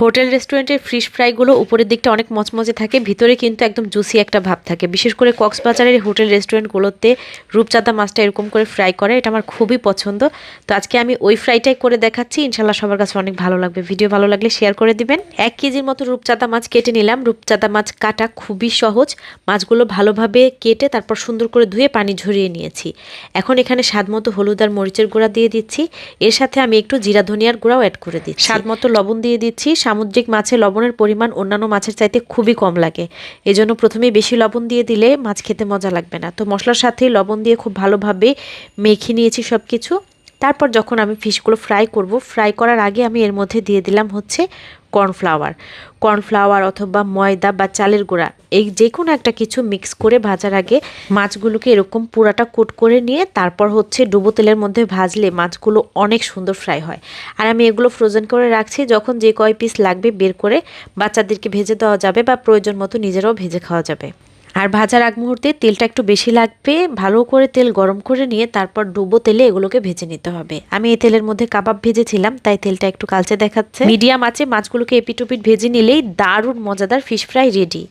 Hotel, রেস্টুরেন্টের fish ফ্রাইগুলো উপরের দিকটা অনেক মচমচে থাকে, ভিতরে কিন্তু একদম জুসি একটা ভাব থাকে। বিশেষ করে কক্সবাজারের হোটেল, রেস্টুরেন্টগুলোতে রূপচাঁদা মাছটা এরকম করে ফ্রাই করে, এটা আমার খুবই পছন্দ। তো আজকে আমি ওই ফ্রাইটাই করে দেখাচ্ছি ইনশাল্লাহ সবার কাছে অনেক ভালো লাগবে। ভিডিও ভালো লাগলে শেয়ার করে দিবেন। এক কেজির মতো রূপচাঁদা মাছ কেটে নিলাম। রূপচাঁদা মাছ কাটা খুবই সহজ, মাছগুলো ভালোভাবে কেটে তারপর সুন্দর করে ধুয়ে পানি ঝরিয়ে নিয়েছি। এখন এখানে স্বাদ মতো হলুদ আর মরিচের গুঁড়া দিয়ে দিচ্ছি। এর সাথে আমি একটু জিরা ধনিয়ার গুঁড়াও অ্যাড করে দিচ্ছি। স্বাদ মতো লবণ দিয়ে দিচ্ছি সামুদ্রিক মাছে লবণের পরিমাণ অন্যান্য মাছের চাইতে খুবই কম লাগে। এজন্য প্রথমে বেশি লবণ দিয়ে দিলে মাছ খেতে মজা লাগবে না। তো মশলার সাথে লবণ দিয়ে খুব ভালোভাবে মেখে নিয়েছি সব কিছু তারপর যখন আমি ফিশগুলো ফ্রাই করব, ফ্রাই করার আগে আমি এর মধ্যে দিয়ে দিলাম হচ্ছে কর্নফ্লাওয়ার কর্নফ্লাওয়ার অথবা ময়দা বা চালের গুঁড়া, এই যে কোনো একটা কিছু মিক্স করে ভাজার আগে মাছগুলোকে এরকম পুরাটা কোট করে নিয়ে তারপর হচ্ছে ডুবো তেলের মধ্যে ভাজলে মাছগুলো অনেক সুন্দর ফ্রাই হয়। আর আমি এগুলো ফ্রোজেন করে রাখছি, যখন যে কয় পিস লাগবে বের করে বাচ্চাদেরকে ভেজে দেওয়া যাবে বা প্রয়োজন মতো নিজেরাও ভেজে খাওয়া যাবে। আর ভাজার আগ মুহূর্তে তেলটা একটু বেশি লাগবে, ভালো করে তেল গরম করে নিয়ে তারপর ডুবো তেলে এগুলোকে ভেজে নিতে হবে। আমি এই তেলের মধ্যে কাবাব ভেজেছিলাম, তাই তেলটা একটু কালচে দেখাচ্ছে। মিডিয়াম আছে মাছগুলোকে এপিটুপিট ভেজে নিলেই দারুণ মজাদার ফিশ ফ্রাই রেডি।